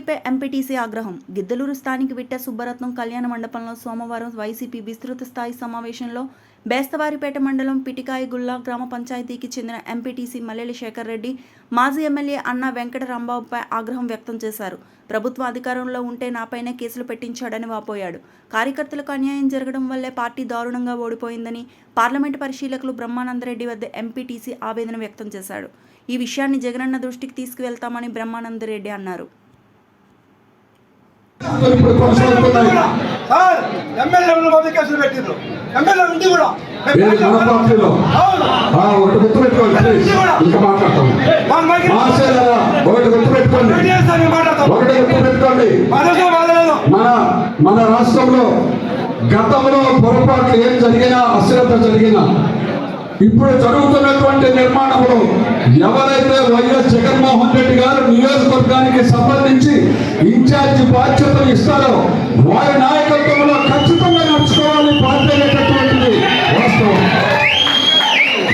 ఎమ్మెల్యేపై MPTC ఆగ్రహం. గిద్దలూరు స్థానిక విట్ట సుబ్బరత్నం కళ్యాణ మండపంలో సోమవారం వైసీపీ విస్తృత స్థాయి సమావేశంలో బేస్తవారిపేట మండలం పిటికాయగుళ్ళ గ్రామ పంచాయతీకి చెందిన ఎంపీటీసీ మల్లెల శేఖర్ రెడ్డి మాజీ ఎమ్మెల్యే అన్న వెంకట రాంబాబుపై ఆగ్రహం వ్యక్తం చేశారు. ప్రభుత్వ అధికారంలో ఉంటే నాపైనే కేసులు పెట్టించాడని వాపోయాడు. కార్యకర్తలకు అన్యాయం జరగడం వల్లే పార్టీ దారుణంగా ఓడిపోయిందని పార్లమెంటు పరిశీలకులు బ్రహ్మానందరెడ్డి వద్ద ఎంపీటీసీ ఆవేదన వ్యక్తం చేశాడు. ఈ విషయాన్ని జగనన్న దృష్టికి తీసుకువెళ్తామని బ్రహ్మానందరెడ్డి అన్నారు. ఇప్పుడు కొనసాగుతున్నాయి. సార్ ఎమ్మెల్యే మొదటి కేసులు పెట్టిండ్రు. ఎమ్మెల్యే ఉంది కూడా. వీళ్ళు మన పార్టీలో. అవును. ఆ, ఒకటి గుర్తుపెట్టుకోండి ప్లీజ్. ఇంకా మాట్లాడతాం మన ఒకటి గుర్తుపెట్టుకోండి. ఒకటి గుర్తుపెట్టుకోండి. మన మన రాష్ట్రంలో గతంలో పొరపాట్లు ఏం జరిగినా అశ్రద్ధ జరిగినా ఇప్పుడు జరుగుతున్నటువంటి నిర్మాణంలో ఎవరైతే వైఎస్ జగన్మోహన్ రెడ్డి గారు సంబంధించి ఇన్ఛార్జ్ బాధ్యతలు ఇస్తారో వారి నాయకత్వంలో ఖచ్చితంగా నడుచుకోవాలని బాధ్యతటువంటిది వాస్తవం.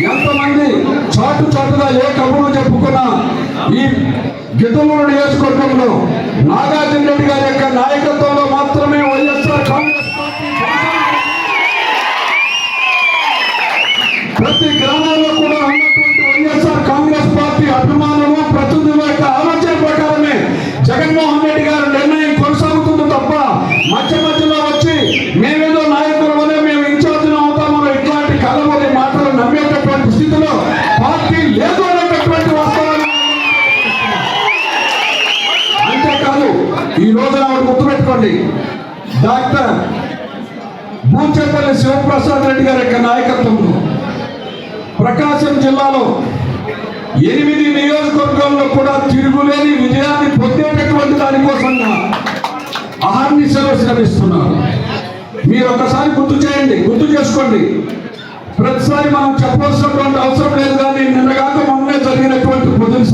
ఎంతమంది చాటు చాటుగా ఏ కబుర్లు చెప్పుకున్నా ఈ గిద్దలూరు నియోజకవర్గంలో నాగార్జున గుర్తుపెట్టుకోండి. డాక్టర్ భూచేపల్లి శివప్రసాద్ రెడ్డి గారి యొక్క నాయకత్వంలో ప్రకాశం జిల్లాలో ఎనిమిది నియోజకవర్గంలో కూడా తిరుగులేని విజయాన్ని పొందేటటువంటి దానికోసంగా అహర్నిశలు శ్రమిస్తున్నారు. మీరు ఒకసారి గుర్తు చేయండి గుర్తు చేసుకోండి. ప్రతిసారి మనం చెప్పాల్సినటువంటి